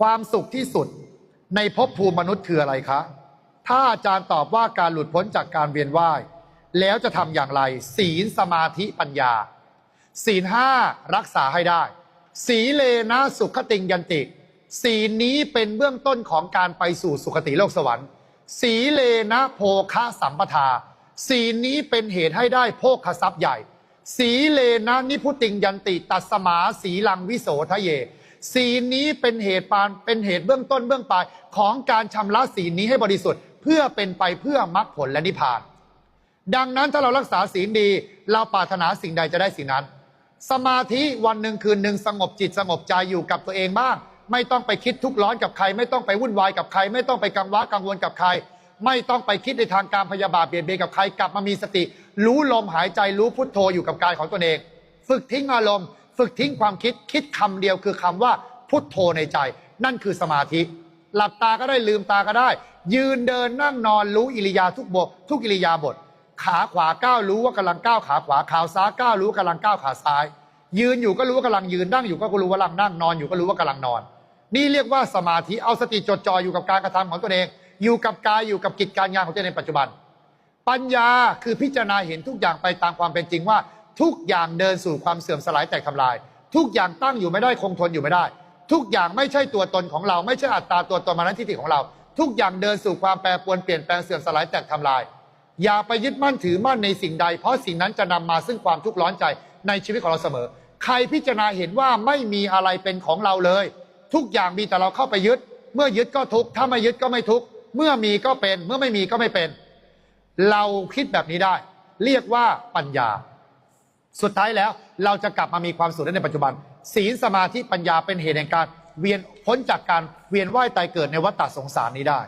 ความสุขที่สุดในภพภูมิมนุษย์คืออะไรคะ ถ้าอาจารย์ตอบว่าการหลุดพ้นจากการเวียนว่าย แล้วจะทำอย่างไร ศีลสมาธิปัญญา ศีลห้ารักษาให้ได้ สีเลนะสุขติงยันติ ศีลนี้เป็นเบื้องต้นของการไปสู่สุคติโลกสวรรค์ สีเลนะโภคะสัมปทา ศีลนี้เป็นเหตุให้ได้โภคทรัพย์ใหญ่ สีเลนะนิพุติงยันติตัสมาสีลังวิโสทะเย ศีลนี้เป็นเหตุปานเป็นเหตุเบื้องต้นเบื้องปลายของการชำระศีลนี้ให้บริสุทธิ์ เพื่อเป็นไปเพื่อมรรคผลและนิพพาน ดังนั้นถ้าเรารักษาศีลดี เราปรารถนาสิ่งใดจะได้สิ่งนั้น สมาธิวันหนึ่งคืนหนึ่งสงบจิตสงบใจอยู่กับตัวเองบ้าง ไม่ต้องไปคิดทุกข์ร้อนกับใคร ไม่ต้องไปวุ่นวายกับใคร ไม่ต้องไปกังวะกังวลกับใคร ไม่ต้องไปคิดในทางการพยาบาทเบียดเบียนกับใครกลับมามีสติ รู้ลมหายใจรู้พุทโธอยู่กับกายของตนเอง ฝึกทิ้งอารมณ์ ฝึกทิ้งความคิดคิดคำเดียวคือคำว่าพุทโธในใจ นั่นคือสมาธิ หลับตาก็ได้ลืมตาก็ได้ ยืนเดินนั่งนอนรู้อิริยาทุกบททุกอิริยาบทขาขวาก้าวรู้ว่ากำลังก้าวขาขวาขาซ้ายก้าวรู้ว่ากำลังก้าวขาซ้าย ยืนอยู่ก็รู้ว่ากำลังยืนนั่งอยู่ก็รู้ว่ากำลังนั่งนอนอยู่ก็รู้ว่ากำลังนอน นี่เรียกว่าสมาธิเอาสติจดจ่ออยู่กับการกระทำของตัวเอง อยู่กับกายอยู่กับกิจการงานของตัวเองในปัจจุบัน ปัญญาคือพิจารณาเห็นทุกอย่างไปตามความเป็นจริงว่า ทุกอย่างเดินสู่ความเสื่อมสลายแตกทำลาย ทุกอย่างตั้งอยู่ไม่ได้คงทนอยู่ไม่ได้ ทุกอย่างไม่ใช่ตัวตนของเรา ไม่ใช่อัตตาตัวตนมานั้นทิฏฐิของเรา ทุกอย่างเดินสู่ความแปรปรวนเปลี่ยนแปลงเสื่อมสลายแตกทำลาย อย่าไปยึดมั่นถือมั่นในสิ่งใด เพราะสิ่งนั้นจะนำมาซึ่งความทุกข์ร้อนใจในชีวิตของเราเสมอ ใครพิจารณาเห็นว่าไม่มีอะไรเป็นของเราเลย ทุกอย่างมีแต่เราเข้าไปยึด เมื่อยึดก็ทุกข์ถ้าไม่ยึดก็ไม่ทุกข์เมื่อมีก็เป็นเมื่อไม่มีก็ไม่เป็น เราคิดแบบนี้ได้ เรียกว่าปัญญา สุดท้ายแล้วเราจะกลับมามีความสุขได้ในปัจจุบัน ศีลสมาธิปัญญาเป็นเหตุแห่งการเวียนพ้นจากการเวียนว่ายตายเกิดในวัฏฏะสงสารนี้ได้